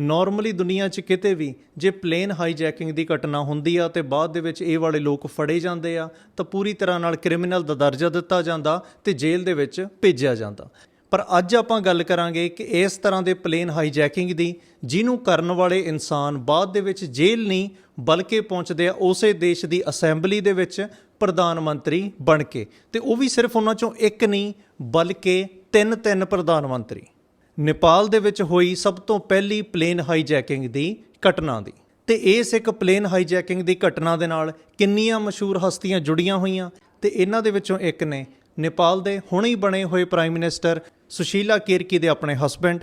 Normally ਦੁਨੀਆ 'ਚ ਕਿਤੇ ਵੀ ਜੇ ਪਲੇਨ ਹਾਈਜੈਕਿੰਗ ਦੀ ਘਟਨਾ ਹੁੰਦੀ ਆ ਤੇ ਬਾਅਦ ਦੇ ਵਿੱਚ ਇਹ ਵਾਲੇ ਲੋਕ ਫੜੇ ਜਾਂਦੇ ਆ, ਤਾਂ ਪੂਰੀ ਤਰ੍ਹਾਂ ਨਾਲ ਕ੍ਰਿਮੀਨਲ ਦਾ ਦਰਜਾ ਦਿੱਤਾ ਜਾਂਦਾ ਤੇ ਜੇਲ੍ਹ ਦੇ ਵਿੱਚ ਭੇਜਿਆ ਜਾਂਦਾ। ਪਰ ਅੱਜ ਆਪਾਂ ਗੱਲ ਕਰਾਂਗੇ ਕਿ ਇਸ ਤਰ੍ਹਾਂ ਦੇ ਪਲੇਨ ਹਾਈਜੈਕਿੰਗ ਦੀ, ਜਿਹਨੂੰ ਕਰਨ ਵਾਲੇ ਇਨਸਾਨ ਬਾਅਦ ਦੇ ਵਿੱਚ ਜੇਲ੍ਹ ਨਹੀਂ, ਬਲਕਿ ਪਹੁੰਚਦੇ ਆ ਉਸੇ ਦੇਸ਼ ਦੀ ਅਸੈਂਬਲੀ ਦੇ ਵਿੱਚ ਪ੍ਰਧਾਨ ਮੰਤਰੀ ਬਣ ਕੇ। ਤੇ ਉਹ ਵੀ ਸਿਰਫ ਉਹਨਾਂ ਚੋਂ ਇੱਕ ਨਹੀਂ, ਬਲਕਿ ਤਿੰਨ ਤਿੰਨ ਪ੍ਰਧਾਨ ਮੰਤਰੀ। ਨੇਪਾਲ ਦੇ ਵਿੱਚ ਹੋਈ ਸਭ ਤੋਂ ਪਹਿਲੀ ਪਲੇਨ ਹਾਈਜੈਕਿੰਗ ਦੀ ਘਟਨਾ ਦੀ। ਤੇ ਇਸ ਇੱਕ ਪਲੇਨ ਹਾਈਜੈਕਿੰਗ ਦੀ ਘਟਨਾ ਦੇ ਨਾਲ ਕਿੰਨੀਆਂ ਮਸ਼ਹੂਰ ਹਸਤੀਆਂ ਜੁੜੀਆਂ ਹੋਈਆਂ। ਤੇ ਇਹਨਾਂ ਦੇ ਵਿੱਚੋਂ ਇੱਕ ਨੇ ਨੇਪਾਲ ਦੇ ਹੁਣੇ ਹੀ ਬਣੇ ਹੋਏ ਪ੍ਰਾਈਮ ਮਿਨਿਸਟਰ ਸੁਸ਼ੀਲਾ ਕੇਰਕੀ ਦੇ ਆਪਣੇ ਹਸਬੈਂਡ,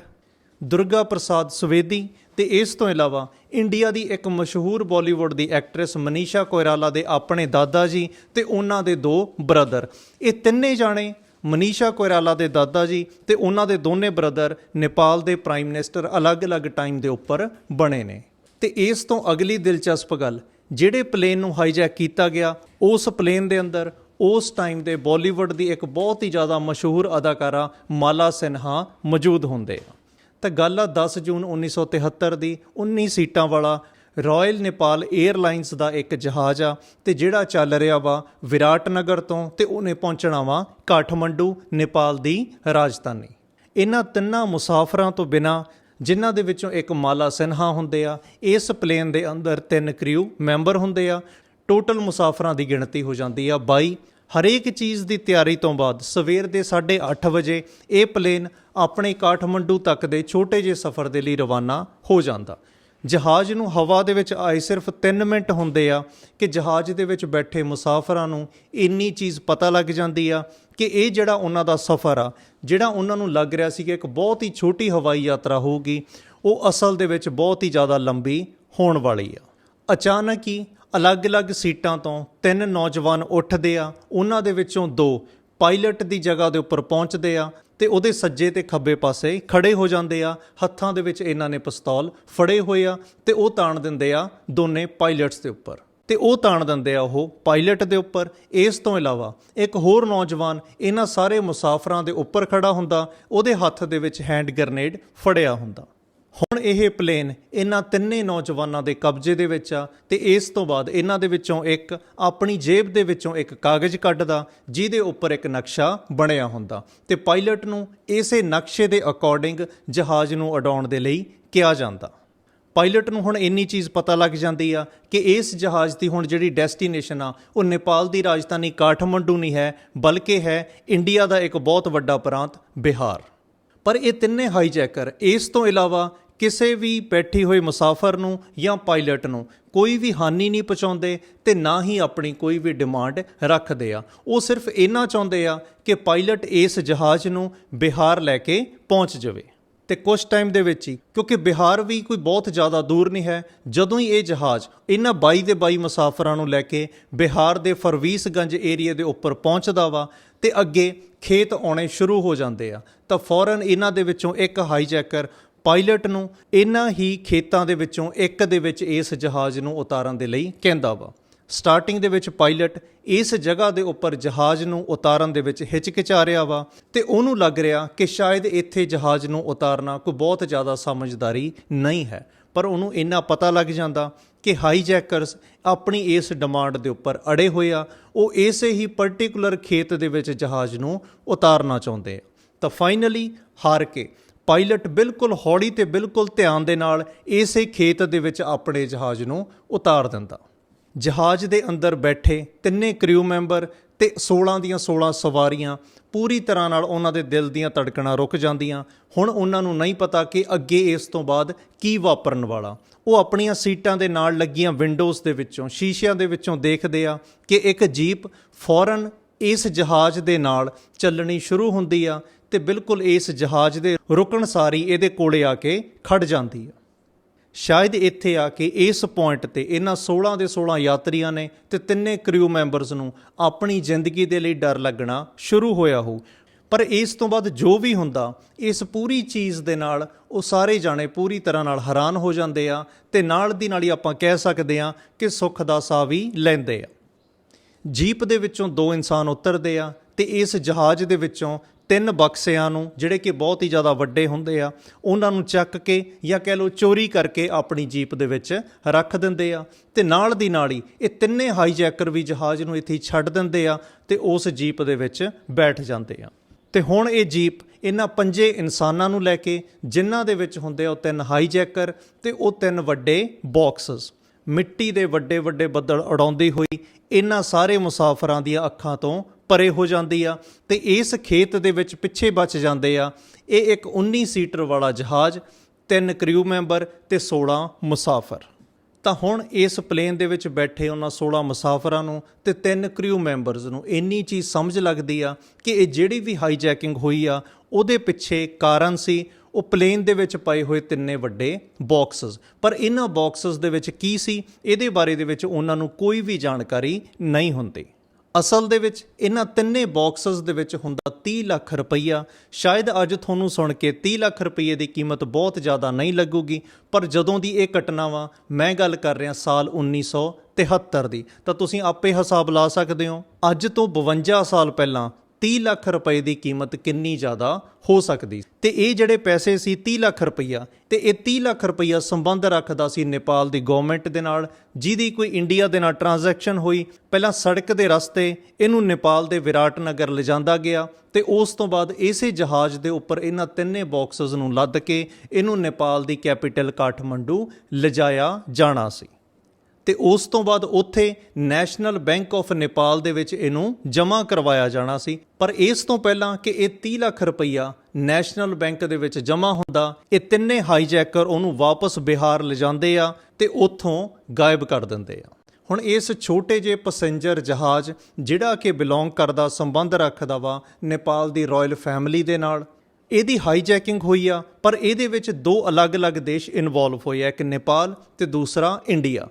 ਦੁਰਗਾ ਪ੍ਰਸਾਦ ਸਵੇਦੀ ਤੇ ਇਸ ਤੋਂ ਇਲਾਵਾ ਇੰਡੀਆ ਦੀ ਇੱਕ ਮਸ਼ਹੂਰ ਬਾਲੀਵੁੱਡ ਦੀ ਐਕਟਰੈਸ ਮਨੀਸ਼ਾ ਕੋਇਰਾਲਾ ਦੇ ਆਪਣੇ ਦਾਦਾ ਜੀ ਤੇ ਉਹਨਾਂ ਦੇ ਦੋ ਬ੍ਰਦਰ। ਇਹ ਤਿੰਨੇ ਜਾਣੇ ਮਨੀਸ਼ਾ ਕੋਇਰਾਲਾ ਦੇ ਦਾਦਾ ਜੀ ਤੇ ਉਹਨਾਂ ਦੇ ਦੋਨੇ ਬ੍ਰਦਰ ਨੇਪਾਲ ਦੇ ਪ੍ਰਾਈਮ ਮਿਨਿਸਟਰ ਅਲੱਗ-ਅਲੱਗ ਟਾਈਮ ਦੇ ਉੱਪਰ ਬਣੇ ਨੇ। ਤੇ ਇਸ ਤੋਂ ਅਗਲੀ ਦਿਲਚਸਪ ਗੱਲ, ਜਿਹੜੇ ਪਲੇਨ ਨੂੰ ਹਾਈਜੈਕ ਕੀਤਾ ਗਿਆ, ਉਸ ਪਲੇਨ ਦੇ ਅੰਦਰ, ਉਸ ਟਾਈਮ ਦੇ ਬਾਲੀਵੁੱਡ ਦੀ ਇੱਕ ਬਹੁਤ ਹੀ ਜ਼ਿਆਦਾ ਮਸ਼ਹੂਰ ਅਦਾਕਾਰਾ ਮਾਲਾ ਸਿਨਹਾ ਮੌਜੂਦ ਹੁੰਦੇ ਆ। ਤਾਂ ਗੱਲ ਆ 10 ਜੂਨ 1973 ਦੀ 19 ਸੀਟਾਂ ਵਾਲਾ ਰਾਇਲ ਨੇਪਾਲ 에ਅਰਲਾਈਨਸ ਦਾ ਇੱਕ ਜਹਾਜ਼ ਆ ਤੇ ਜਿਹੜਾ ਚੱਲ ਰਿਹਾ ਵਾ ਵਿਰਾਟਨਗਰ ਤੋਂ ਤੇ ਉਹਨੇ ਪਹੁੰਚਣਾ ਵਾ ਕਾਠਮੰਡੂ, ਨੇਪਾਲ ਦੀ ਰਾਜਧਾਨੀ। ਇਹਨਾਂ ਤਿੰਨਾਂ ਮੁਸਾਫਰਾਂ ਤੋਂ ਬਿਨਾ ਜਿਨ੍ਹਾਂ ਦੇ ਵਿੱਚੋਂ ਇੱਕ ਮਾਲਾ ਸਿਨਹਾ ਹੁੰਦੇ ਆ, ਇਸ ਪਲੇਨ ਦੇ ਅੰਦਰ ਤਿੰਨ ਕ੍ਰਿਊ ਮੈਂਬਰ ਹੁੰਦੇ ਆ। ਟੋਟਲ ਮੁਸਾਫਰਾਂ ਦੀ ਗਿਣਤੀ ਹੋ ਜਾਂਦੀ ਆ 22 ਹਰੇਕ ਚੀਜ਼ ਦੀ ਤਿਆਰੀ ਤੋਂ ਬਾਅਦ ਸਵੇਰ ਦੇ 8:30 ਵਜੇ ਇਹ ਪਲੇਨ ਆਪਣੇ ਕਾਠਮੰਡੂ ਤੱਕ ਦੇ ਛੋਟੇ ਜਿਹੇ ਸਫ਼ਰ ਦੇ ਲਈ ਰਵਾਨਾ ਹੋ ਜਾਂਦਾ। ਜਹਾਜ਼ ਨੂੰ ਹਵਾ ਦੇ ਵਿੱਚ ਆਏ ਸਿਰਫ 3 ਮਿੰਟ ਹੁੰਦੇ ਆ ਕਿ ਜਹਾਜ਼ ਦੇ ਵਿੱਚ ਬੈਠੇ ਮੁਸਾਫਰਾਂ ਨੂੰ ਇੰਨੀ ਚੀਜ਼ ਪਤਾ ਲੱਗ ਜਾਂਦੀ ਆ ਕਿ ਇਹ ਜਿਹੜਾ ਉਹਨਾਂ ਦਾ ਸਫ਼ਰ ਆ, ਜਿਹੜਾ ਉਹਨਾਂ ਨੂੰ ਲੱਗ ਰਿਹਾ ਸੀ ਕਿ ਇੱਕ ਬਹੁਤ ਹੀ ਛੋਟੀ ਹਵਾਈ ਯਾਤਰਾ ਹੋਊਗੀ, ਉਹ ਅਸਲ ਦੇ ਵਿੱਚ ਬਹੁਤ ਹੀ ਜ਼ਿਆਦਾ ਲੰਬੀ ਹੋਣ ਵਾਲੀ ਆ। ਅਚਾਨਕ ਹੀ ਅਲੱਗ-ਅਲੱਗ ਸੀਟਾਂ ਤੋਂ ਤਿੰਨ ਨੌਜਵਾਨ ਉੱਠਦੇ ਆ, ਉਹਨਾਂ ਦੇ ਵਿੱਚੋਂ ਦੋ ਪਾਇਲਟ ਦੀ ਜਗ੍ਹਾ ਦੇ ਉੱਪਰ ਪਹੁੰਚਦੇ ਆ ਤੇ ਉਹਦੇ ਸੱਜੇ ਤੇ ਖੱਬੇ ਪਾਸੇ ਖੜੇ ਹੋ ਜਾਂਦੇ ਆ, ਹੱਥਾਂ ਦੇ ਵਿੱਚ ਇਹਨਾਂ ਨੇ ਪਿਸਤੌਲ ਫੜੇ ਹੋਏ ਆ ਤੇ ਉਹ ਤਾਣ ਦਿੰਦੇ ਆ ਦੋਨੇ ਪਾਇਲਟਸ ਦੇ ਉੱਪਰ। ਤੇ ਉਹ ਤਾਣ ਦਿੰਦੇ ਆ ਉਹ ਪਾਇਲਟ ਦੇ ਉੱਪਰ। ਇਸ ਤੋਂ ਇਲਾਵਾ ਇੱਕ ਹੋਰ ਨੌਜਵਾਨ ਇਹਨਾਂ ਸਾਰੇ ਮੁਸਾਫਰਾਂ ਦੇ ਉੱਪਰ ਖੜਾ ਹੁੰਦਾ, ਉਹਦੇ ਹੱਥ ਦੇ ਵਿੱਚ ਹੈਂਡ ਗ੍ਰਨੇਡ ਫੜਿਆ ਹੁੰਦਾ। ਹੁਣ ਇਹ ਪਲੇਨ ਇਹਨਾਂ ਤਿੰਨੇ ਨੌਜਵਾਨਾਂ ਦੇ ਕਬਜ਼ੇ ਦੇ ਵਿੱਚ ਆ ਤੇ ਇਸ ਤੋਂ ਬਾਅਦ ਇਹਨਾਂ ਦੇ ਵਿੱਚੋਂ ਇੱਕ ਆਪਣੀ ਜੇਬ ਦੇ ਵਿੱਚੋਂ ਇੱਕ ਕਾਗਜ਼ ਕੱਢਦਾ, ਜਿਹਦੇ ਉੱਪਰ ਇੱਕ ਨਕਸ਼ਾ ਬਣਿਆ ਹੁੰਦਾ। ਤੇ ਪਾਇਲਟ ਨੂੰ ਇਸੇ ਨਕਸ਼ੇ ਦੇ ਅਕੋਰਡਿੰਗ ਜਹਾਜ਼ ਨੂੰ ਉਡਾਉਣ ਦੇ ਲਈ ਕਿਹਾ ਜਾਂਦਾ। ਪਾਇਲਟ ਨੂੰ ਹੁਣ ਇੰਨੀ ਚੀਜ਼ ਪਤਾ ਲੱਗ ਜਾਂਦੀ ਆ ਕਿ ਇਸ ਜਹਾਜ਼ ਦੀ ਹੁਣ ਜਿਹੜੀ ਡੈਸਟੀਨੇਸ਼ਨ ਆ, ਉਹ ਨੇਪਾਲ ਦੀ ਰਾਜਧਾਨੀ ਕਾਠਮੰਡੂ ਨਹੀਂ ਹੈ, ਬਲਕਿ ਹੈ ਇੰਡੀਆ ਦਾ ਇੱਕ ਬਹੁਤ ਵੱਡਾ ਪ੍ਰਾਂਤ ਬਿਹਾਰ। ਪਰ ਇਹ ਤਿੰਨੇ ਹਾਈਜੈਕਰ ਇਸ ਤੋਂ ਇਲਾਵਾ ਕਿਸੇ ਵੀ ਬੈਠੀ ਹੋਈ ਮੁਸਾਫਰ ਨੂੰ ਜਾਂ ਪਾਇਲਟ ਨੂੰ ਕੋਈ ਵੀ ਹਾਨੀ ਨਹੀਂ ਪਹੁੰਚਾਉਂਦੇ ਤੇ ਨਾ ਹੀ ਆਪਣੀ ਕੋਈ ਵੀ ਡਿਮਾਂਡ ਰੱਖਦੇ ਆ। ਉਹ ਸਿਰਫ ਇੰਨਾ ਚਾਹੁੰਦੇ ਆ ਕਿ ਪਾਇਲਟ ਇਸ ਜਹਾਜ਼ ਨੂੰ ਬਿਹਾਰ ਲੈ ਕੇ ਪਹੁੰਚ ਜਾਵੇ। ਤੇ ਕੁਝ ਟਾਈਮ ਦੇ ਵਿੱਚ ਹੀ, ਕਿਉਂਕਿ ਬਿਹਾਰ ਵੀ ਕੋਈ ਬਹੁਤ ਜ਼ਿਆਦਾ ਦੂਰ ਨਹੀਂ ਹੈ, ਜਦੋਂ ਹੀ ਇਹ ਜਹਾਜ਼ ਇਹਨਾਂ 22 ਦੇ 22 ਮੁਸਾਫਰਾਂ ਨੂੰ ਲੈ ਕੇ ਬਿਹਾਰ ਦੇ ਫਰਵੀਸਗੰਜ ਏਰੀਆ ਦੇ ਉੱਪਰ ਪਹੁੰਚਦਾ ਵਾ ਤੇ ਅੱਗੇ ਖੇਤ ਆਉਣੇ ਸ਼ੁਰੂ ਹੋ ਜਾਂਦੇ ਆ। ਤਾਂ ਫੌਰਨ ਇਹਨਾਂ ਦੇ ਵਿੱਚੋਂ ਇੱਕ ਹਾਈਜੈਕਰ ਪਾਇਲਟ ਨੂੰ ਇਹਨਾਂ ਹੀ ਖੇਤਾਂ ਦੇ ਵਿੱਚੋਂ ਇੱਕ ਦੇ ਵਿੱਚ ਇਸ ਜਹਾਜ਼ ਨੂੰ ਉਤਾਰਨ ਦੇ ਲਈ ਕਹਿੰਦਾ ਵਾ। ਸਟਾਰਟਿੰਗ ਦੇ ਵਿੱਚ ਪਾਇਲਟ ਇਸ ਜਗ੍ਹਾ ਦੇ ਉੱਪਰ ਜਹਾਜ਼ ਨੂੰ ਉਤਾਰਨ ਦੇ ਵਿੱਚ ਹਿਚਕਿਚਾ ਰਿਹਾ ਵਾ ਤੇ ਉਹਨੂੰ ਲੱਗ ਰਿਹਾ ਕਿ ਸ਼ਾਇਦ ਇੱਥੇ ਜਹਾਜ਼ ਨੂੰ ਉਤਾਰਨਾ ਕੋਈ ਬਹੁਤ ਜ਼ਿਆਦਾ ਸਮਝਦਾਰੀ ਨਹੀਂ ਹੈ। ਪਰ ਉਹਨੂੰ ਇੰਨਾ ਪਤਾ ਲੱਗ ਜਾਂਦਾ ਕਿ ਹਾਈਜੈਕਰਸ ਆਪਣੀ ਇਸ ਡਿਮਾਂਡ ਦੇ ਉੱਪਰ ਅੜੇ ਹੋਏ ਆ, ਉਹ ਇਸੇ ਹੀ ਪਾਰਟਿਕੂਲਰ ਖੇਤ ਦੇ ਵਿੱਚ ਜਹਾਜ਼ ਨੂੰ ਉਤਾਰਨਾ ਚਾਹੁੰਦੇ ਆ। ਤਾਂ ਫਾਈਨਲੀ ਹਾਰ ਕੇ ਪਾਇਲਟ ਬਿਲਕੁਲ ਹੌਲੀ ਤੇ ਬਿਲਕੁਲ ਧਿਆਨ ਦੇ ਨਾਲ ਇਸੇ ਖੇਤ ਦੇ ਵਿੱਚ ਆਪਣੇ ਜਹਾਜ਼ ਨੂੰ ਉਤਾਰ ਦਿੰਦਾ। ਜਹਾਜ਼ ਦੇ ਅੰਦਰ ਬੈਠੇ ਤਿੰਨੇ ਕ੍ਰਿਊ ਮੈਂਬਰ ਤੇ 16 ਦੀਆਂ 16 ਸਵਾਰੀਆਂ ਪੂਰੀ ਤਰ੍ਹਾਂ ਨਾਲ ਉਹਨਾਂ ਦੇ ਦਿਲ ਦੀਆਂ ਧੜਕਣਾਂ ਰੁਕ ਜਾਂਦੀਆਂ। ਹੁਣ ਉਹਨਾਂ ਨੂੰ ਨਹੀਂ ਪਤਾ ਕਿ ਅੱਗੇ ਇਸ ਤੋਂ ਬਾਅਦ ਕੀ ਵਾਪਰਨ ਵਾਲਾ। ਉਹ ਆਪਣੀਆਂ ਸੀਟਾਂ ਦੇ ਨਾਲ ਲੱਗੀਆਂ ਵਿੰਡੋਜ਼ ਦੇ ਵਿੱਚੋਂ, ਸ਼ੀਸ਼ਿਆਂ ਦੇ ਵਿੱਚੋਂ ਦੇਖਦੇ ਆ ਕਿ ਇੱਕ ਜੀਪ ਫੌਰਨ ਇਸ ਜਹਾਜ਼ ਦੇ ਨਾਲ ਚੱਲਣੀ ਸ਼ੁਰੂ ਹੁੰਦੀ ਆ ਤੇ ਬਿਲਕੁਲ ਇਸ ਜਹਾਜ਼ ਦੇ ਰੁਕਣ ਸਾਰੀ ਇਹਦੇ ਕੋਲੇ ਆ ਕੇ ਖੜ ਜਾਂਦੀ ਆ। ਸ਼ਾਇਦ ਇੱਥੇ ਆ ਕੇ ਇਸ ਪੁਆਇੰਟ ਤੇ ਇਹਨਾਂ 16 ਦੇ 16 ਯਾਤਰੀਆਂ ਨੇ ਤੇ ਤਿੰਨੇ ਕ੍ਰਿਊ ਮੈਂਬਰਸ ਨੂੰ ਆਪਣੀ ਜ਼ਿੰਦਗੀ ਦੇ ਲਈ ਡਰ ਲੱਗਣਾ ਸ਼ੁਰੂ ਹੋਇਆ ਹੋ ਪਰ ਇਸ ਤੋਂ ਬਾਅਦ ਜੋ ਵੀ ਹੁੰਦਾ, ਇਸ ਪੂਰੀ ਚੀਜ਼ ਦੇ ਨਾਲ ਉਹ ਸਾਰੇ ਜਾਣੇ ਪੂਰੀ ਤਰ੍ਹਾਂ ਨਾਲ ਹੈਰਾਨ ਹੋ ਜਾਂਦੇ ਆ ਤੇ ਨਾਲ ਦੀ ਨਾਲ ਹੀ ਆਪਾਂ ਕਹਿ ਸਕਦੇ ਆ ਕਿ ਸੁੱਖ ਦਾ ਸਾਹ ਵੀ ਲੈਂਦੇ ਆ। ਜੀਪ ਦੇ ਵਿੱਚੋਂ ਦੋ ਇਨਸਾਨ ਉਤਰਦੇ ਆ ਤੇ ਇਸ ਜਹਾਜ਼ ਦੇ ਵਿੱਚੋਂ ਤਿੰਨ ਬਕਸਿਆਂ ਨੂੰ, ਜਿਹੜੇ ਕਿ ਬਹੁਤ ਹੀ ਜ਼ਿਆਦਾ ਵੱਡੇ ਹੁੰਦੇ ਆ, ਉਹਨਾਂ ਨੂੰ ਚੱਕ ਕੇ ਜਾਂ ਕਹਿ ਲਓ ਚੋਰੀ ਕਰਕੇ ਆਪਣੀ ਜੀਪ ਦੇ ਵਿੱਚ ਰੱਖ ਦਿੰਦੇ ਆ ਤੇ ਨਾਲ ਦੀ ਨਾਲ ਹੀ ਇਹ ਤਿੰਨੇ ਹਾਈਜੈਕਰ ਵੀ ਜਹਾਜ਼ ਨੂੰ ਇੱਥੇ ਛੱਡ ਦਿੰਦੇ ਆ ਤੇ ਉਸ ਜੀਪ ਦੇ ਵਿੱਚ ਬੈਠ ਜਾਂਦੇ ਆ। ਤੇ ਹੁਣ ਇਹ ਜੀਪ ਇਹਨਾਂ ਪੰਜੇ ਇਨਸਾਨਾਂ ਨੂੰ ਲੈ ਕੇ, ਜਿਨ੍ਹਾਂ ਦੇ ਵਿੱਚ ਹੁੰਦੇ ਆ ਉਹ ਤਿੰਨ ਹਾਈਜੈਕਰ ਤੇ ਉਹ ਤਿੰਨ ਵੱਡੇ ਬਾਕਸਸ ਮਿੱਟੀ ਦੇ ਵੱਡੇ ਵੱਡੇ ਬੱਦਲ ਉਡਾਉਂਦੀ ਹੋਈ ਇਹਨਾਂ ਸਾਰੇ ਮੁਸਾਫਰਾਂ ਦੀਆਂ ਅੱਖਾਂ ਤੋਂ ਪਰੇ ਹੋ ਜਾਂਦੀ ਆ ਤੇ ਇਸ ਖੇਤ ਦੇ ਵਿੱਚ ਪਿੱਛੇ ਬਚ ਜਾਂਦੇ ਆ। ਇਹ ਇੱਕ 19 ਸੀਟਰ ਵਾਲਾ ਜਹਾਜ਼, ਤਿੰਨ ਕ੍ਰਿਊ ਮੈਂਬਰ ਤੇ 16 ਮੁਸਾਫਰ। ਤਾਂ ਹੁਣ ਇਸ ਪਲੇਨ ਦੇ ਵਿੱਚ ਬੈਠੇ ਉਹਨਾਂ 16 ਮੁਸਾਫਰਾਂ ਨੂੰ ਤੇ ਤਿੰਨ ਕ੍ਰਿਊ ਮੈਂਬਰਸ ਨੂੰ ਇੰਨੀ ਚੀਜ਼ ਸਮਝ ਲੱਗਦੀ ਆ ਕਿ ਇਹ ਜਿਹੜੀ ਵੀ ਹਾਈਜੈਕਿੰਗ ਹੋਈ ਆ, ਉਹਦੇ ਪਿੱਛੇ ਕਾਰਨ ਸੀ। ਉਹ ਪਲੇਨ ਦੇ ਵਿੱਚ ਪਏ ਹੋਏ ਤਿੰਨੇ ਵੱਡੇ ਬਾਕਸਸ ਪਰ ਇਹਨਾਂ ਬਾਕਸਸ ਦੇ ਵਿੱਚ ਕੀ ਸੀ? ਇਹਦੇ ਬਾਰੇ ਦੇ ਵਿੱਚ ਉਹਨਾਂ ਨੂੰ ਕੋਈ ਵੀ ਜਾਣਕਾਰੀ ਨਹੀਂ ਹੁੰਦੀ। ਅਸਲ ਦੇ ਵਿੱਚ ਇਹਨਾਂ ਤਿੰਨੇ ਬਾਕਸਸ ਦੇ ਵਿੱਚ ਹੁੰਦਾ 30 ਲੱਖ ਰੁਪਈਆ। ਸ਼ਾਇਦ ਅੱਜ ਤੁਹਾਨੂੰ ਸੁਣ ਕੇ 30 ਲੱਖ ਰੁਪਈਏ ਦੀ ਕੀਮਤ ਬਹੁਤ ਜ਼ਿਆਦਾ ਨਹੀਂ ਲੱਗੂਗੀ, ਪਰ ਜਦੋਂ ਦੀ ਇਹ ਘਟਨਾ ਵਾ, ਮੈਂ ਗੱਲ ਕਰ ਰਿਹਾ ਸਾਲ 1973 ਦੀ। ਤਾਂ ਤੁਸੀਂ ਆਪੇ ਹਿਸਾਬ ਲਾ ਸਕਦੇ ਹੋ, ਅੱਜ ਤੋਂ 52 ਸਾਲ ਪਹਿਲਾਂ 30 ਲੱਖ ਰੁਪਏ ਦੀ ਕੀਮਤ ਕਿੰਨੀ ਜ਼ਿਆਦਾ ਹੋ ਸਕਦੀ? ਤੇ ਇਹ ਜਿਹੜੇ ਪੈਸੇ ਸੀ 30 ਲੱਖ ਰੁਪਈਆ, ਤੇ ਇਹ 30 ਲੱਖ ਰੁਪਈਆ ਸੰਬੰਧ ਰੱਖਦਾ ਸੀ ਨੇਪਾਲ ਦੀ ਗਵਰਨਮੈਂਟ ਦੇ ਨਾਲ, ਜਿਹਦੀ ਕੋਈ ਇੰਡੀਆ ਦੇ ਨਾਲ ਟ੍ਰਾਂਜੈਕਸ਼ਨ ਹੋਈ। ਪਹਿਲਾਂ ਸੜਕ ਦੇ ਰਸਤੇ, ਇਹਨੂੰ ਨੇਪਾਲ ਦੇ ਵਿਰਾਟ ਨਗਰ ਲਿਜਾਂਦਾ ਗਿਆ ਤੇ ਉਸ ਤੋਂ ਬਾਅਦ ਇਸੇ ਜਹਾਜ਼ ਦੇ ਉੱਪਰ ਇਹਨਾਂ ਤਿੰਨੇ ਬਾਕਸਸ ਨੂੰ ਲੱਦ ਕੇ ਇਹਨੂੰ ਨੇਪਾਲ ਦੀ ਕੈਪੀਟਲ ਕਾਠਮੰਡੂ ਲਿਜਾਇਆ ਜਾਣਾ ਸੀ। ਤੇ ਉਸ ਤੋਂ ਬਾਅਦ ਉੱਥੇ ਨੈਸ਼ਨਲ ਬੈਂਕ ਆਫ ਨੇਪਾਲ ਦੇ ਵਿੱਚ ਇਹਨੂੰ ਜਮ੍ਹਾਂ ਕਰਵਾਇਆ ਜਾਣਾ ਸੀ। ਪਰ ਇਸ ਤੋਂ ਪਹਿਲਾਂ ਕਿ ਇਹ 30 ਲੱਖ ਰੁਪਈਆ ਨੈਸ਼ਨਲ ਬੈਂਕ ਦੇ ਵਿੱਚ ਜਮ੍ਹਾਂ ਹੁੰਦਾ, ਇਹ ਤਿੰਨੇ ਹਾਈਜੈਕਰ ਉਹਨੂੰ ਵਾਪਸ ਬਿਹਾਰ ਲਿਜਾਂਦੇ ਆ ਤੇ ਉੱਥੋਂ ਗਾਇਬ ਕਰ ਦਿੰਦੇ ਆ। ਹੁਣ ਇਸ ਛੋਟੇ ਜਿਹੇ ਪੈਸੇਂਜਰ ਜਹਾਜ਼ ਜਿਹੜਾ ਕਿ ਬਿਲੋਂਗ ਕਰਦਾ, ਸੰਬੰਧ ਰੱਖਦਾ ਵਾ ਨੇਪਾਲ ਦੀ ਰਾਇਲ ਫੈਮਿਲੀ ਦੇ ਨਾਲ, ਇਹਦੀ ਹਾਈਜੈਕਿੰਗ ਹੋਈ ਆ, ਪਰ ਇਹਦੇ ਵਿੱਚ ਦੋ ਅਲੱਗ-ਅਲੱਗ ਦੇਸ਼ ਇਨਵੋਲਵ ਹੋਏ ਆ, ਇੱਕ ਨੇਪਾਲ ਤੇ ਦੂਸਰਾ ਇੰਡੀਆ।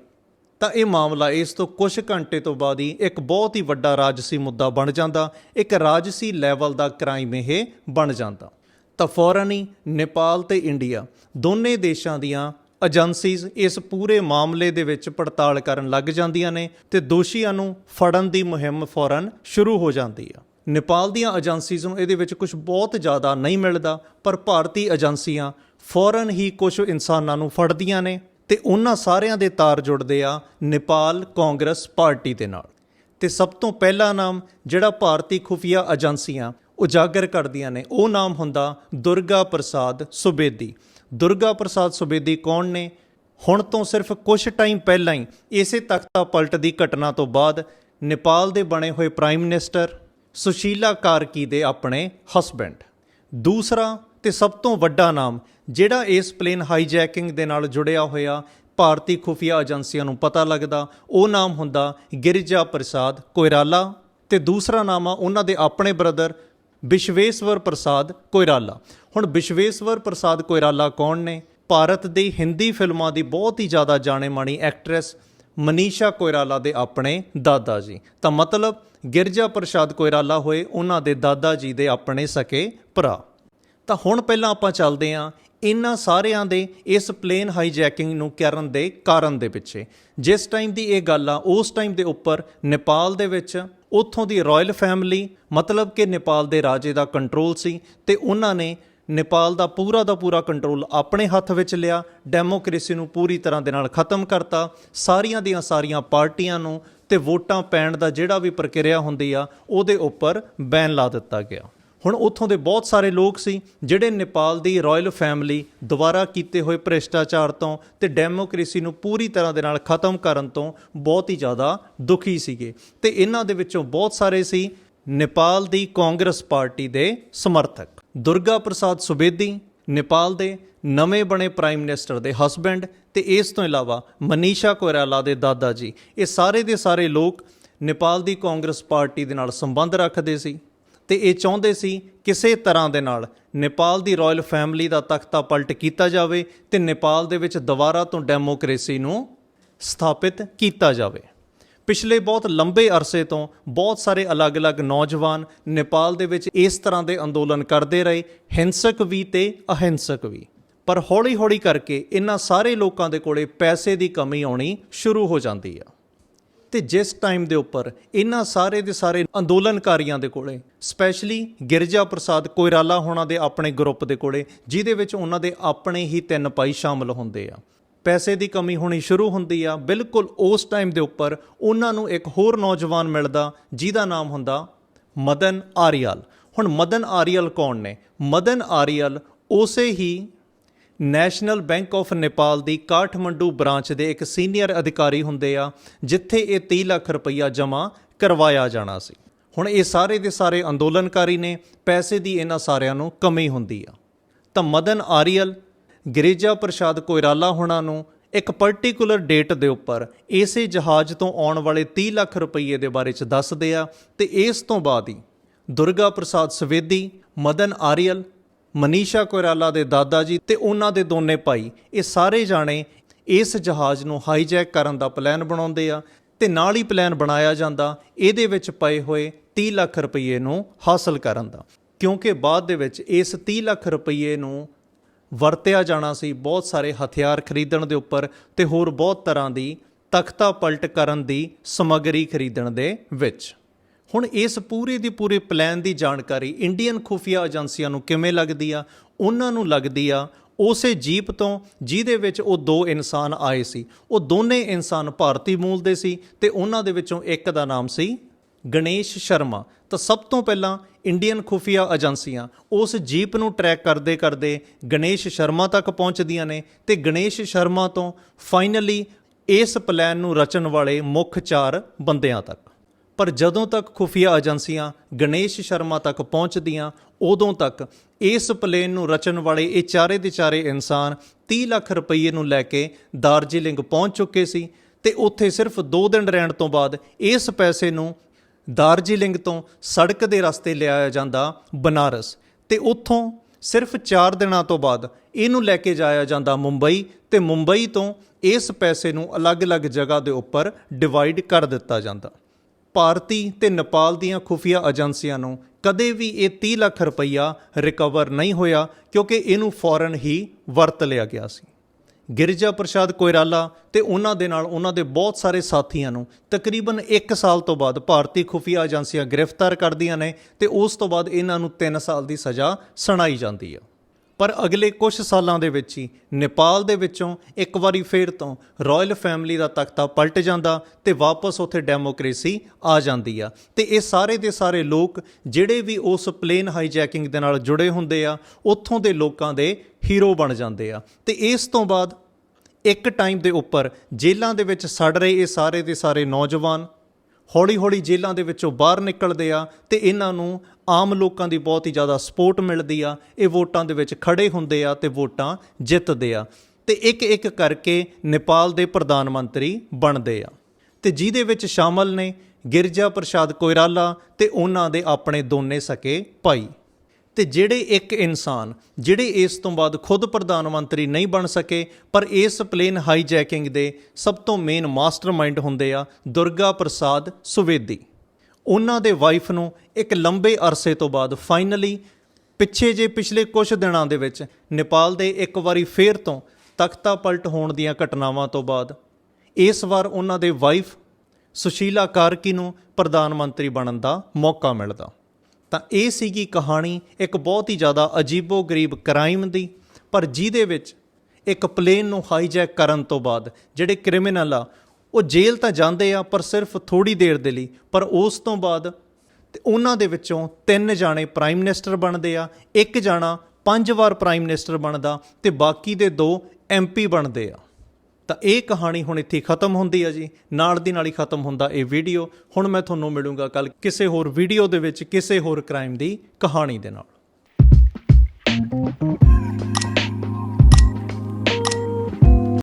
ਤਾਂ ਇਹ ਮਾਮਲਾ ਇਸ ਤੋਂ ਕੁਝ ਘੰਟੇ ਤੋਂ ਬਾਅਦ ਹੀ ਇੱਕ ਬਹੁਤ ਹੀ ਵੱਡਾ ਰਾਜਸੀ ਮੁੱਦਾ ਬਣ ਜਾਂਦਾ। ਇੱਕ ਰਾਜਸੀ ਲੈਵਲ ਦਾ ਕ੍ਰਾਈਮ ਇਹ ਬਣ ਜਾਂਦਾ। ਤਾਂ ਫੌਰਨ ਹੀ, ਨੇਪਾਲ ਤੇ ਇੰਡੀਆ ਦੋਨੇ ਦੇਸ਼ਾਂ ਦੀਆਂ ਏਜੰਸੀਜ਼ ਇਸ ਪੂਰੇ ਮਾਮਲੇ ਦੇ ਵਿੱਚ ਪੜਤਾਲ ਕਰਨ ਲੱਗ ਜਾਂਦੀਆਂ ਨੇ ਤੇ ਦੋਸ਼ੀਆਂ ਨੂੰ ਫੜਨ ਦੀ ਮੁਹਿੰਮ ਫੌਰਨ ਸ਼ੁਰੂ ਹੋ ਜਾਂਦੀ ਆ। ਨੇਪਾਲ ਦੀਆਂ ਏਜੰਸੀਜ਼ ਨੂੰ ਇਹਦੇ ਵਿੱਚ ਕੁਝ ਬਹੁਤ ਜ਼ਿਆਦਾ ਨਹੀਂ ਮਿਲਦਾ, ਪਰ ਭਾਰਤੀ ਏਜੰਸੀਆਂ ਫੌਰਨ ਹੀ ਕੁਝ ਇਨਸਾਨਾਂ ਨੂੰ ਫੜਦੀਆਂ ਨੇ। ਤੇ ਉਹਨਾਂ ਸਾਰਿਆਂ ਦੇ ਤਾਰ ਜੁੜਦੇ ਆ ਨੇਪਾਲ ਕਾਂਗਰਸ ਪਾਰਟੀ ਦੇ ਨਾਲ। ਤੇ ਸਭ ਤੋਂ ਪਹਿਲਾ ਨਾਮ ਜਿਹੜਾ ਭਾਰਤੀ ਖੁਫੀਆ ਏਜੰਸੀਆਂ ਉਜਾਗਰ ਕਰਦੀਆਂ ਨੇ, ਉਹ ਨਾਮ ਹੁੰਦਾ ਦੁਰਗਾ ਪ੍ਰਸਾਦ ਸੁਬੇਦੀ। ਦੁਰਗਾ ਪ੍ਰਸਾਦ ਸੁਬੇਦੀ ਕੌਣ ਨੇ? ਹੁਣ ਤੋਂ ਸਿਰਫ ਕੁਝ ਟਾਈਮ ਪਹਿਲਾਂ ਹੀ ਇਸੇ ਤਖਤਾ ਪਲਟ ਦੀ ਘਟਨਾ ਤੋਂ ਬਾਅਦ ਨੇਪਾਲ ਦੇ ਬਣੇ ਹੋਏ ਪ੍ਰਾਈਮ ਮਿਨਿਸਟਰ ਸੁਸ਼ੀਲਾ ਕਾਰਕੀ ਦੇ ਆਪਣੇ ਹਸਬੈਂਡ। ਦੂਸਰਾ ਤੇ ਸਭ ਤੋਂ ਵੱਡਾ ਨਾਮ, ਜਿਹੜਾ ਇਸ ਪਲੇਨ ਹਾਈਜੈਕਿੰਗ ਦੇ ਨਾਲ ਜੁੜਿਆ ਹੋਇਆ ਭਾਰਤੀ ਖੁਫੀਆ ਏਜੰਸੀਆਂ ਨੂੰ ਪਤਾ ਲੱਗਦਾ, ਉਹ ਨਾਮ ਹੁੰਦਾ ਗਿਰਜਾ ਪ੍ਰਸਾਦ ਕੋਇਰਾਲਾ ਤੇ ਦੂਸਰਾ ਨਾਮ ਆ ਉਹਨਾਂ ਦੇ ਆਪਣੇ ਬ੍ਰਦਰ ਵਿਸ਼ਵੇਸ਼ਵਰ ਪ੍ਰਸਾਦ ਕੋਇਰਾਲਾ। ਹੁਣ ਵਿਸ਼ਵੇਸ਼ਵਰ ਪ੍ਰਸਾਦ ਕੋਇਰਾਲਾ ਕੌਣ ਨੇ? ਭਾਰਤ ਦੀ ਹਿੰਦੀ ਫਿਲਮਾਂ ਦੀ ਬਹੁਤ ਹੀ ਜ਼ਿਆਦਾ ਜਾਣੇ ਮਾਣੀ ਐਕਟਰੈਸ ਮਨੀਸ਼ਾ ਕੋਇਰਾਲਾ ਦੇ ਆਪਣੇ ਦਾਦਾ ਜੀ। ਤਾਂ ਮਤਲਬ ਗਿਰਜਾ ਪ੍ਰਸਾਦ ਕੋਇਰਾਲਾ ਹੋਏ ਉਹਨਾਂ ਦੇ ਦਾਦਾ ਜੀ ਦੇ ਆਪਣੇ ਸਕੇ ਭਰਾ। ਤਾਂ ਹੁਣ ਪਹਿਲਾਂ ਆਪਾਂ ਚੱਲਦੇ ਹਾਂ ਇਹਨਾਂ ਸਾਰਿਆਂ ਦੇ ਇਸ ਪਲੇਨ ਹਾਈਜੈਕਿੰਗ ਨੂੰ ਕਰਨ ਦੇ ਕਾਰਨ ਦੇ ਪਿੱਛੇ। ਜਿਸ ਟਾਈਮ ਦੀ ਇਹ ਗੱਲ ਆ, ਉਸ ਟਾਈਮ ਦੇ ਉੱਪਰ ਨੇਪਾਲ ਦੇ ਵਿੱਚ ਉੱਥੋਂ ਦੀ ਰਾਇਲ ਫੈਮਿਲੀ, ਮਤਲਬ ਕਿ ਨੇਪਾਲ ਦੇ ਰਾਜੇ ਦਾ ਕੰਟਰੋਲ ਸੀ ਤੇ ਉਹਨਾਂ ਨੇ ਨੇਪਾਲ ਦਾ ਪੂਰਾ ਦਾ ਪੂਰਾ ਕੰਟਰੋਲ ਆਪਣੇ ਹੱਥ ਵਿੱਚ ਲਿਆ ਡੈਮੋਕ੍ਰੇਸੀ ਨੂੰ ਪੂਰੀ ਤਰ੍ਹਾਂ ਦੇ ਨਾਲ ਖਤਮ ਕਰਤਾ, ਸਾਰੀਆਂ ਦੀਆਂ ਸਾਰੀਆਂ ਪਾਰਟੀਆਂ ਨੂੰ ਤੇ ਵੋਟਾਂ ਪੈਣ ਦਾ ਜਿਹੜਾ ਵੀ ਪ੍ਰਕਿਰਿਆ ਹੁੰਦੀ ਆ, ਉਹਦੇ ਉੱਪਰ ਬੈਨ ਲਾ ਦਿੱਤਾ ਗਿਆ। ਹੁਣ ਉੱਥੋਂ ਦੇ ਬਹੁਤ ਸਾਰੇ ਲੋਕ ਸੀ, ਜਿਹੜੇ ਨੇਪਾਲ ਦੀ ਰਾਇਲ ਫੈਮਿਲੀ ਦੁਬਾਰਾ ਕੀਤੇ ਹੋਏ ਭ੍ਰਿਸ਼ਟਾਚਾਰ ਤੋਂ ਤੇ ਡੈਮੋਕ੍ਰੇਸੀ ਨੂੰ ਪੂਰੀ ਤਰ੍ਹਾਂ ਦੇ ਨਾਲ ਖਤਮ ਕਰਨ ਤੋਂ ਬਹੁਤ ਹੀ ਜ਼ਿਆਦਾ ਦੁਖੀ ਸੀਗੇ। ਤੇ ਇਹਨਾਂ ਦੇ ਵਿੱਚੋਂ ਬਹੁਤ ਸਾਰੇ ਸੀ ਨੇਪਾਲ ਦੀ ਕਾਂਗਰਸ ਪਾਰਟੀ ਦੇ ਸਮਰਥਕ। ਦੁਰਗਾ ਪ੍ਰਸਾਦ ਸੁਬੇਦੀ ਨੇਪਾਲ ਦੇ ਨਵੇਂ ਬਣੇ ਪ੍ਰਾਈਮ ਮਿਨਿਸਟਰ ਦੇ ਹਸਬੈਂਡ ਤੇ ਇਸ ਤੋਂ ਇਲਾਵਾ ਮਨੀਸ਼ਾ ਕੋਇਰਾਲਾ ਦੇ ਦਾਦਾ ਜੀ। ਇਹ ਸਾਰੇ ਦੇ ਸਾਰੇ ਲੋਕ ਨੇਪਾਲ ਦੀ ਕਾਂਗਰਸ ਪਾਰਟੀ ਦੇ ਨਾਲ ਸੰਬੰਧ ਰੱਖਦੇ ਸੀ। ਤੇ ਇਹ ਚਾਹੁੰਦੇ ਸੀ ਕਿਸੇ ਤਰ੍ਹਾਂ ਦੇ ਨਾਲ ਨੇਪਾਲ ਦੀ ਰਾਇਲ ਫੈਮਿਲੀ ਦਾ ਤਖਤਾ ਪਲਟ ਕੀਤਾ ਜਾਵੇ ਤੇ ਨੇਪਾਲ ਦੇ ਵਿੱਚ ਦੁਬਾਰਾ ਤੋਂ ਡੈਮੋਕ੍ਰੇਸੀ ਨੂੰ ਸਥਾਪਿਤ ਕੀਤਾ ਜਾਵੇ। ਪਿਛਲੇ ਬਹੁਤ ਲੰਬੇ ਅਰਸੇ ਤੋਂ ਬਹੁਤ ਸਾਰੇ ਅਲੱਗ-ਅਲੱਗ ਨੌਜਵਾਨ ਨੇਪਾਲ ਦੇ ਵਿੱਚ ਇਸ ਤਰ੍ਹਾਂ ਦੇ ਅੰਦੋਲਨ ਕਰਦੇ ਰਹੇ, ਹਿੰਸਕ ਵੀ ਤੇ ਅਹਿੰਸਕ ਵੀ। ਪਰ ਹੌਲੀ-ਹੌਲੀ ਕਰਕੇ ਇਹਨਾਂ ਸਾਰੇ ਲੋਕਾਂ ਦੇ ਕੋਲੇ ਪੈਸੇ ਦੀ ਕਮੀ ਆਉਣੀ ਸ਼ੁਰੂ ਹੋ ਜਾਂਦੀ ਆ। ਤੇ ਜਿਸ ਟਾਈਮ ਦੇ ਉੱਪਰ ਇਹਨਾਂ ਸਾਰੇ ਦੇ ਸਾਰੇ ਅੰਦੋਲਨਕਾਰੀਆਂ ਦੇ ਕੋਲੇ ਸਪੈਸ਼ਲੀ ਗਿਰਜਾ ਪ੍ਰਸਾਦ ਕੋਇਰਾਲਾ ਹੋਣਾ ਦੇ ਆਪਣੇ ਗਰੁੱਪ ਦੇ ਕੋਲੇ, ਜਿਹਦੇ ਵਿੱਚ ਉਹਨਾਂ ਦੇ ਆਪਣੇ ਹੀ ਤਿੰਨ ਭਾਈ ਸ਼ਾਮਲ ਹੁੰਦੇ ਆ। ਪੈਸੇ ਦੀ ਕਮੀ ਹੋਣੀ ਸ਼ੁਰੂ ਹੁੰਦੀ ਆ। ਬਿਲਕੁਲ ਉਸ ਟਾਈਮ ਦੇ ਉੱਪਰ ਉਹਨਾਂ ਨੂੰ ਇੱਕ ਹੋਰ ਨੌਜਵਾਨ ਮਿਲਦਾ, ਜਿਹਦਾ ਨਾਮ ਹੁੰਦਾ ਮਦਨ ਆਰੀਅਲ ਹੁਣ ਮਦਨ ਆਰੀਅਲ ਕੌਣ ਨੇ? ਮਦਨ ਆਰੀਅਲ ਉਸੇ ਹੀ ਨੈਸ਼ਨਲ ਬੈਂਕ ਆਫ ਨੇਪਾਲ ਦੀ ਕਾਠਮੰਡੂ ਬ੍ਰਾਂਚ ਦੇ ਇੱਕ ਸੀਨੀਅਰ ਅਧਿਕਾਰੀ ਹੁੰਦੇ ਆ, ਜਿੱਥੇ ਇਹ 30 ਲੱਖ ਰੁਪਈਆ ਜਮ੍ਹਾਂ ਕਰਵਾਇਆ ਜਾਣਾ ਸੀ। ਹੁਣ ਇਹ ਸਾਰੇ ਦੇ ਸਾਰੇ ਅੰਦੋਲਨਕਾਰੀ ਨੇ, ਪੈਸੇ ਦੀ ਇਹਨਾਂ ਸਾਰਿਆਂ ਨੂੰ ਕਮੀ ਹੁੰਦੀ ਆ। ਤਾਂ ਮਦਨ ਆਰੀਅਲ, ਗਿਰਿਜਾ ਪ੍ਰਸ਼ਾਦ ਕੋਇਰਾਲਾ ਹੁਣਾਂ ਨੂੰ ਇੱਕ ਪਾਰਟਿਕੂਲਰ ਡੇਟ ਦੇ ਉੱਪਰ ਇਸੇ ਜਹਾਜ਼ ਤੋਂ ਆਉਣ ਵਾਲੇ 30 ਲੱਖ ਰੁਪਏ ਦੇ ਬਾਰੇ ਚ ਦੱਸਦੇ ਆ, ਤੇ ਇਸ ਤੋਂ ਬਾਅਦ ਹੀ ਦੁਰਗਾ ਪ੍ਰਸਾਦ ਸਵੇਦੀ, ਮਦਨ ਆਰੀਅਲ ਮਨੀਸ਼ਾ ਕੋਇਰਾਲਾ ਦੇ ਦਾਦਾ ਜੀ ਤੇ ਉਹਨਾਂ ਦੇ ਦੋਨੇ ਭਾਈ, ਇਹ ਸਾਰੇ ਜਾਣੇ ਇਸ ਜਹਾਜ਼ ਨੂੰ ਹਾਈਜੈਕ ਕਰਨ ਦਾ ਪਲਾਨ ਬਣਾਉਂਦੇ ਆ ਤੇ ਨਾਲ ਹੀ ਪਲਾਨ ਬਣਾਇਆ ਜਾਂਦਾ, ਇਹਦੇ ਵਿੱਚ ਪਏ ਹੋਏ 30 ਲੱਖ ਰੁਪਏ ਨੂੰ ਹਾਸਲ ਕਰਨ ਦਾ। ਕਿਉਂਕਿ ਬਾਅਦ ਦੇ ਵਿੱਚ ਇਸ 30 ਲੱਖ ਰੁਪਏ ਨੂੰ ਵਰਤਿਆ ਜਾਣਾ ਸੀ ਬਹੁਤ ਸਾਰੇ ਹਥਿਆਰ ਖਰੀਦਣ ਦੇ ਉੱਪਰ ਤੇ ਹੋਰ ਬਹੁਤ ਤਰ੍ਹਾਂ ਦੀ ਤਖਤਾ ਪਲਟ ਕਰਨ ਦੀ ਸਮੱਗਰੀ ਖਰੀਦਣ ਦੇ ਵਿੱਚ। ਹੁਣ ਇਸ ਪੂਰੇ ਦੀ ਪੂਰੇ ਪਲਾਨ ਦੀ ਜਾਣਕਾਰੀ ਇੰਡੀਅਨ ਖੁਫੀਆ ਏਜੰਸੀਆਂ ਨੂੰ ਕਿਵੇਂ ਲੱਗਦੀ ਆ, ਉਹਨਾਂ ਨੂੰ ਲੱਗਦੀ ਆ, ਉਸੇ ਜੀਪ ਤੋਂ ਜਿਹਦੇ ਵਿੱਚ ਉਹ ਦੋ ਇਨਸਾਨ ਆਏ ਸੀ, ਉਹ ਦੋਨੇ ਇਨਸਾਨ ਭਾਰਤੀ ਮੂਲ ਦੇ ਸੀ ਤੇ ਉਹਨਾਂ ਦੇ ਵਿੱਚੋਂ ਇੱਕ ਦਾ ਨਾਮ ਸੀ ਗਣੇਸ਼ ਸ਼ਰਮਾ। ਤਾਂ ਸਭ ਤੋਂ ਪਹਿਲਾਂ ਇੰਡੀਅਨ ਖੁਫੀਆ ਏਜੰਸੀਆਂ ਉਸ ਜੀਪ ਨੂੰ ਟਰੈਕ ਕਰਦੇ ਕਰਦੇ ਗਣੇਸ਼ ਸ਼ਰਮਾ ਤੱਕ ਪਹੁੰਚਦੀਆਂ ਨੇ ਤੇ ਗਣੇਸ਼ ਸ਼ਰਮਾ ਤੋਂ ਫਾਈਨਲੀ ਇਸ ਪਲਾਨ ਨੂੰ ਰਚਣ ਵਾਲੇ ਮੁੱਖ ਚਾਰ ਬੰਦਿਆਂ ਤੱਕ। ਪਰ ਜਦੋਂ ਤੱਕ ਖੁਫੀਆ ਏਜੰਸੀਆਂ ਗਣੇਸ਼ ਸ਼ਰਮਾ ਤੱਕ ਪਹੁੰਚਦੀਆਂ, ਉਦੋਂ ਤੱਕ ਇਸ ਪਲੇਨ ਨੂੰ ਰਚਣ ਵਾਲੇ ਇਹ ਚਾਰੇ ਦੇ ਚਾਰੇ ਇਨਸਾਨ 30 ਲੱਖ ਰੁਪਏ ਨੂੰ ਲੈ ਕੇ ਦਾਰਜੀਲਿੰਗ ਪਹੁੰਚ ਚੁੱਕੇ ਸੀ ਤੇ ਉੱਥੇ ਸਿਰਫ 2 ਦਿਨ ਰਹਿਣ ਤੋਂ ਬਾਅਦ ਇਸ ਪੈਸੇ ਨੂੰ ਦਾਰਜੀਲਿੰਗ ਤੋਂ ਸੜਕ ਦੇ ਰਸਤੇ ਲਿਆਇਆ ਜਾਂਦਾ ਬਨਾਰਸ ਤੇ ਉੱਥੋਂ ਸਿਰਫ 4 ਦਿਨਾਂ ਤੋਂ ਬਾਅਦ ਇਹਨੂੰ ਲੈ ਕੇ ਜਾਇਆ ਜਾਂਦਾ ਮੁੰਬਈ ਤੇ ਮੁੰਬਈ ਤੋਂ ਇਸ ਪੈਸੇ ਨੂੰ ਅਲੱਗ-ਅਲੱਗ ਜਗ੍ਹਾ ਦੇ ਉੱਪਰ ਡਿਵਾਈਡ ਕਰ ਦਿੱਤਾ ਜਾਂਦਾ। ਭਾਰਤੀ ਤੇ ਨੇਪਾਲ ਦੀਆਂ ਖੁਫੀਆ ਏਜੰਸੀਆਂ ਨੂੰ ਕਦੇ ਵੀ ਇਹ 30 ਲੱਖ ਰੁਪਈਆ ਰਿਕਵਰ ਨਹੀਂ ਹੋਇਆ ਕਿਉਂਕਿ ਇਹਨੂੰ ਫੌਰਨ ਹੀ ਵਰਤ ਲਿਆ ਗਿਆ ਸੀ। ਗਿਰਜਾ ਪ੍ਰਸ਼ਾਦ ਕੋਇਰਾਲਾ ਤੇ ਉਹਨਾਂ ਦੇ ਨਾਲ ਉਹਨਾਂ ਦੇ ਬਹੁਤ ਸਾਰੇ ਸਾਥੀਆਂ ਨੂੰ ਤਕਰੀਬਨ 1 ਸਾਲ ਤੋਂ ਬਾਅਦ ਭਾਰਤੀ ਖੁਫੀਆ ਏਜੰਸੀਆਂ ਗ੍ਰਿਫਤਾਰ ਕਰਦੀਆਂ ਨੇ ਤੇ ਉਸ ਤੋਂ ਬਾਅਦ ਇਹਨਾਂ ਨੂੰ 3 ਸਾਲ ਦੀ ਸਜ਼ਾ ਸੁਣਾਈ ਜਾਂਦੀ ਆ। ਪਰ ਅਗਲੇ ਕੁਝ ਸਾਲਾਂ ਦੇ ਵਿੱਚ ਹੀ ਨੇਪਾਲ ਦੇ ਵਿੱਚੋਂ ਇੱਕ ਵਾਰੀ ਫੇਰ ਤੋਂ ਰਾਇਲ ਫੈਮਿਲੀ ਦਾ ਤਖਤਾ ਪਲਟ ਜਾਂਦਾ ਤੇ ਵਾਪਸ ਉੱਥੇ ਡੈਮੋਕ੍ਰੇਸੀ ਆ ਜਾਂਦੀ ਆ। ਤੇ ਇਹ ਸਾਰੇ ਦੇ ਸਾਰੇ ਲੋਕ ਜਿਹੜੇ ਵੀ ਉਸ ਪਲੇਨ ਹਾਈਜੈਕਿੰਗ ਦੇ ਨਾਲ ਜੁੜੇ ਹੁੰਦੇ ਆ, ਉੱਥੋਂ ਦੇ ਲੋਕਾਂ ਦੇ ਹੀਰੋ ਬਣ ਜਾਂਦੇ ਆ। ਤੇ ਇਸ ਤੋਂ ਬਾਅਦ ਇੱਕ ਟਾਈਮ ਦੇ ਉੱਪਰ ਜੇਲ੍ਹਾਂ ਦੇ ਵਿੱਚ ਸੜ ਰਹੇ ਇਹ ਸਾਰੇ ਦੇ ਸਾਰੇ ਨੌਜਵਾਨ ਹੌਲੀ-ਹੌਲੀ ਜੇਲ੍ਹਾਂ ਦੇ ਵਿੱਚੋਂ ਬਾਹਰ ਨਿਕਲਦੇ ਆ ਤੇ ਇਹਨਾਂ ਨੂੰ ਆਮ ਲੋਕਾਂ ਦੀ ਬਹੁਤ ਹੀ ਜ਼ਿਆਦਾ ਸਪੋਰਟ ਮਿਲਦੀ ਆ, ਇਹ ਵੋਟਾਂ ਦੇ ਵਿੱਚ ਖੜੇ ਹੁੰਦੇ ਆ ਤੇ ਵੋਟਾਂ ਜਿੱਤਦੇ ਆ। ਤੇ ਇੱਕ-ਇੱਕ ਕਰਕੇ ਨੇਪਾਲ ਦੇ ਪ੍ਰਧਾਨ ਮੰਤਰੀ ਬਣਦੇ ਆ। ਤੇ ਜਿਹਦੇ ਵਿੱਚ ਸ਼ਾਮਲ ਨੇ ਗਿਰਜਾ ਪ੍ਰਸ਼ਾਦ ਕੋਇਰਾਲਾ ਤੇ ਉਹਨਾਂ ਦੇ ਆਪਣੇ ਦੋਨੇ ਸਕੇ ਭਾਈ। ਤੇ ਜਿਹੜੇ ਇੱਕ ਇਨਸਾਨ, ਜਿਹੜੇ ਇਸ ਤੋਂ ਬਾਅਦ ਖੁਦ ਪ੍ਰਧਾਨ ਮੰਤਰੀ ਨਹੀਂ ਬਣ ਸਕੇ, ਪਰ ਇਸ ਪਲੇਨ ਹਾਈਜੈਕਿੰਗ ਦੇ ਸਭ ਤੋਂ ਮੇਨ ਮਾਸਟਰਮਾਈਂਡ ਹੁੰਦੇ ਆ ਦੁਰਗਾ ਪ੍ਰਸਾਦ ਸੁਵੇਦੀ। ਉਹਨਾਂ ਦੇ ਵਾਈਫ ਨੂੰ ਇੱਕ ਲੰਬੇ ਅਰਸੇ ਤੋਂ ਬਾਅਦ ਫਾਈਨਲੀ ਪਿੱਛੇ ਜੇ ਪਿਛਲੇ ਕੁਝ ਦਿਨਾਂ ਦੇ ਵਿੱਚ ਨੇਪਾਲ ਦੇ ਇੱਕ ਵਾਰੀ ਫੇਰ ਤੋਂ ਤਖਤਾ ਪਲਟ ਹੋਣ ਦੀਆਂ ਘਟਨਾਵਾਂ ਤੋਂ ਬਾਅਦ ਇਸ ਵਾਰ ਉਹਨਾਂ ਦੇ ਵਾਈਫ ਸੁਸ਼ੀਲਾ ਕਾਰਕੀ ਨੂੰ ਪ੍ਰਧਾਨ ਮੰਤਰੀ ਬਣਨ ਦਾ ਮੌਕਾ ਮਿਲਦਾ। ਤਾਂ ਇਹ ਸੀਗੀ ਕਹਾਣੀ ਇੱਕ ਬਹੁਤ ਹੀ ਜ਼ਿਆਦਾ ਅਜੀਬੋ-ਗਰੀਬ ਕ੍ਰਾਈਮ ਦੀ, ਪਰ ਜਿਹਦੇ ਵਿੱਚ ਇੱਕ ਪਲੇਨ ਨੂੰ ਹਾਈਜੈਕ ਕਰਨ ਤੋਂ ਬਾਅਦ ਜਿਹੜੇ ਕ੍ਰਿਮੀਨਲ ਆ ਉਹ ਜੇਲ੍ਹ ਤਾਂ ਜਾਂਦੇ ਆ, ਪਰ ਸਿਰਫ ਥੋੜੀ ਦੇਰ ਦੇ ਲਈ। ਪਰ ਉਸ ਤੋਂ ਬਾਅਦ ਤੇ ਉਹਨਾਂ ਦੇ ਵਿੱਚੋਂ ਤਿੰਨ ਜਾਣੇ ਪ੍ਰਾਈਮ ਮਿਨਿਸਟਰ ਬਣਦੇ ਆ, ਇੱਕ ਜਾਣਾ ਪੰਜ ਵਾਰ ਪ੍ਰਾਈਮ ਮਿਨਿਸਟਰ ਬਣਦਾ ਤੇ ਬਾਕੀ ਦੇ ਦੋ ਐਮਪੀ ਬਣਦੇ ਆ। ਤਾਂ ਇਹ ਕਹਾਣੀ ਹੁਣ ਇੱਥੇ ਖਤਮ ਹੁੰਦੀ ਆ ਜੀ। ਨਾਲ ਦੀ ਨਾਲ ਹੀ ਖਤਮ ਹੁੰਦਾ ਇਹ ਵੀਡੀਓ। ਹੁਣ ਮੈਂ ਤੁਹਾਨੂੰ ਮਿਲੂੰਗਾ ਕੱਲ ਕਿਸੇ ਹੋਰ ਵੀਡੀਓ ਦੇ ਵਿੱਚ ਕਿਸੇ ਹੋਰ ਕ੍ਰਾਈਮ ਦੀ ਕਹਾਣੀ ਦੇ ਨਾਲ।